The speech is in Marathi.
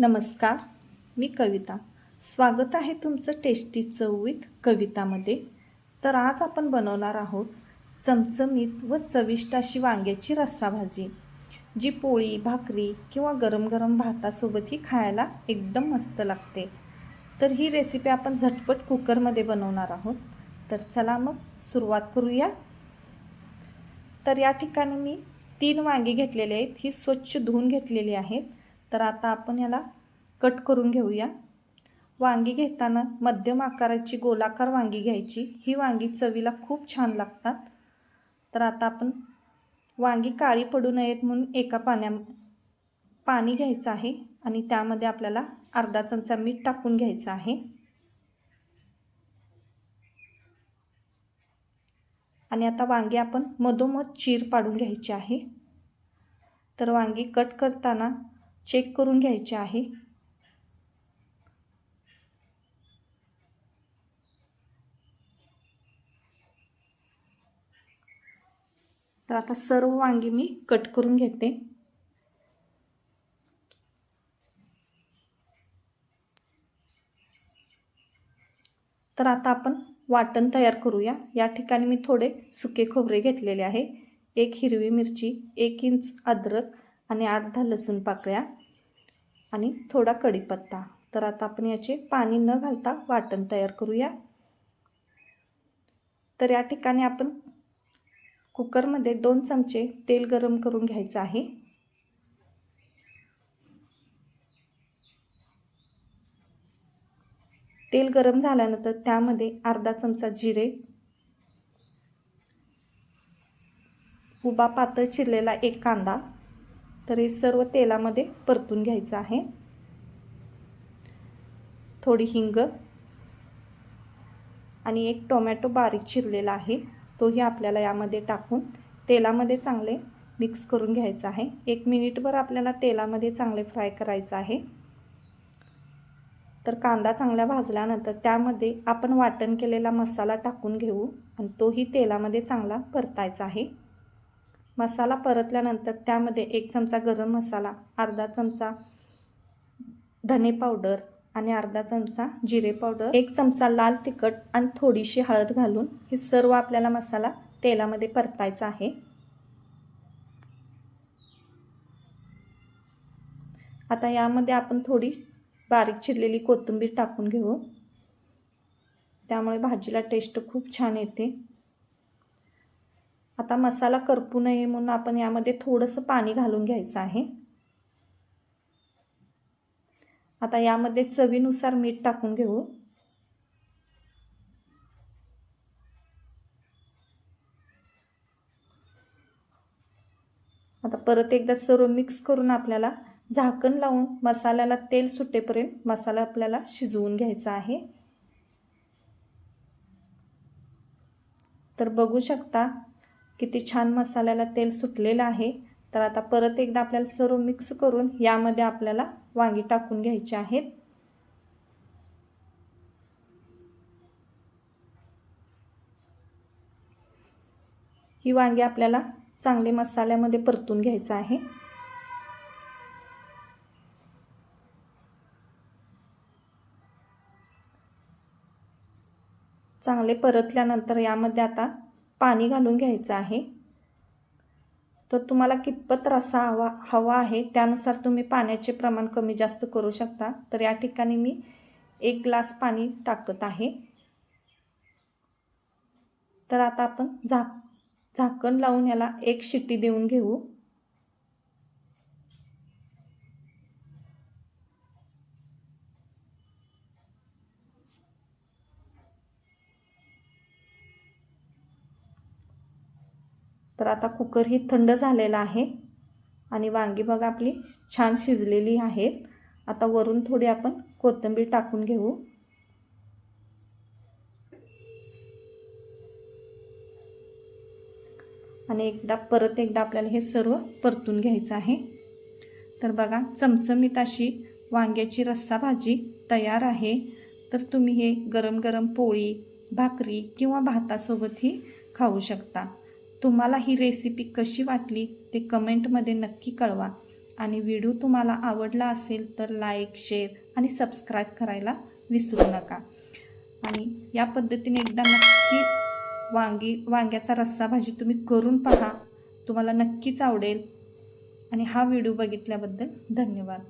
नमस्कार मी कविता. स्वागत आहे तुमचं टेस्टी चवीत कवितामध्ये. तर आज आपण बनवणार आहोत चमचमीत व चविष्ट अशी वांग्याची रस्सा भाजी जी पोळी भाकरी किंवा गरम गरम भातासोबतही खायला एकदम मस्त लागते. तर ही रेसिपी आपण झटपट कुकरमध्ये बनवणार आहोत. तर चला मग सुरुवात करूया. तर या ठिकाणी मी तीन वांगी घेतलेली आहेत. ही स्वच्छ धुवून घेतलेली आहेत. तर आता आपण याला कट करून घेऊया. वांगी घेताना मध्यम आकाराची गोलाकार वांगी घ्यायची. ही वांगी चवीला खूप छान लागतात. तर आता आपण वांगी काळी पडू नयेत म्हणून एका पाण्या पाणी घ्यायचं आहे आणि त्यामध्ये आपल्याला अर्धा चमचा मीठ टाकून घ्यायचं आहे. आणि आता वांगी आपण मधोमध चीर पाडून घ्यायची आहे. तर वांगी कट करताना चेक करून घ्यायचे आहे. तर आता सर्व वांगी मी कट करून घेते. तर आता आपण वाटण तयार करूया. या ठिकाणी मी थोडे सुके खोबरे घेतलेले आहे. एक हिरवी मिरची एक इंच अद्रक आणि अर्धा लसूण पाकळ्या आणि थोडा कढीपत्ता. तर आता आपण याचे पाणी न घालता वाटण तयार करूया. तर या ठिकाणी आपण कुकरमध्ये दोन चमचे तेल गरम करून घ्यायचं आहे. तेल गरम झाल्यानंतर त्यामध्ये अर्धा चमचा जिरे उभा पातळ चिरलेला एक कांदा तर हे सर्व तेलामध्ये परतून घ्यायचं आहे. थोडी हिंग आणि एक टोमॅटो बारीक चिरलेला आहे. तोही आपल्याला यामध्ये टाकून तेलामध्ये चांगले मिक्स करून घ्यायचं आहे. एक मिनिटभर आपल्याला तेलामध्ये चांगले फ्राय करायचं आहे. तर कांदा चांगला भाजल्यानंतर त्यामध्ये आपण वाटण केलेला मसाला टाकून घेऊ आणि तोही तेलामध्ये चांगला परतायचा आहे. मसाला परतल्यानंतर त्यामध्ये एक चमचा गरम मसाला अर्धा चमचा धने पावडर आणि अर्धा चमचा जिरे पावडर एक चमचा लाल तिखट आणि थोडीशी हळद घालून हे सर्व आपल्याला मसाला तेलामध्ये परतायचा आहे. आता यामध्ये आपण थोडी बारीक चिरलेली कोथिंबीर टाकून घेऊ. त्यामुळे भाजीला टेस्ट खूप छान येते. आता मसाला करपू नये म्हणून आपण यामध्ये थोडंसं पाणी घालून घ्यायचं आहे. आता यामध्ये चवीनुसार मीठ टाकून घेऊ. आता परत एकदा सर्व मिक्स करून आपल्याला झाकण लावून मसाल्याला तेल सुटेपर्यंत मसाला आपल्याला शिजवून घ्यायचा आहे. तर बघू शकता किती छान मसाल्याला तेल सुटलेलं आहे. तर आता परत एकदा आपल्याला सर्व मिक्स करून यामध्ये आपल्याला वांगी टाकून घ्यायची आहेत. ही वांगी आपल्याला चांगले मसाल्यामध्ये परतून घ्यायचं आहे. चांगले परतल्यानंतर यामध्ये आता पाणी घालून घ्यायचं आहे. तर तुम्हाला कितपत रसा हवा हवा आहे त्यानुसार तुम्ही पाण्याचे प्रमाण कमी जास्त करू शकता. तर या ठिकाणी मी एक ग्लास पाणी टाकत आहे. तर आता आपण झाक झाकण लावून याला एक शिट्टी देऊन घेऊ. तर आता कुकर ही थंड झालेला आहे. आणि वांगी बघा आपली छान शिजलेली आहेत. आता वरून थोडी आपण कोथिंबीर टाकून घेऊ. आणि एकदा परत एकदा आपल्याला हे सर्व परतून घ्यायचं आहे. तर बघा चमचमीत अशी वांग्याची रस्सा भाजी तयार आहे. तर तुम्ही हे गरम गरम पोळी भाकरी किंवा भातासोबतही खाऊ शकता. तुम्हाला ही रेसिपी कशी वाटली ते कमेंटमध्ये नक्की कळवा. आणि व्हिडिओ तुम्हाला आवडला असेल तर लाईक शेअर आणि सबस्क्राईब करायला विसरू नका. आणि या पद्धतीने एकदा नक्की वांगी वांग्याचा रस्सा भाजी तुम्ही करून पहा. तुम्हाला नक्कीच आवडेल. आणि हा व्हिडिओ बघितल्याबद्दल धन्यवाद.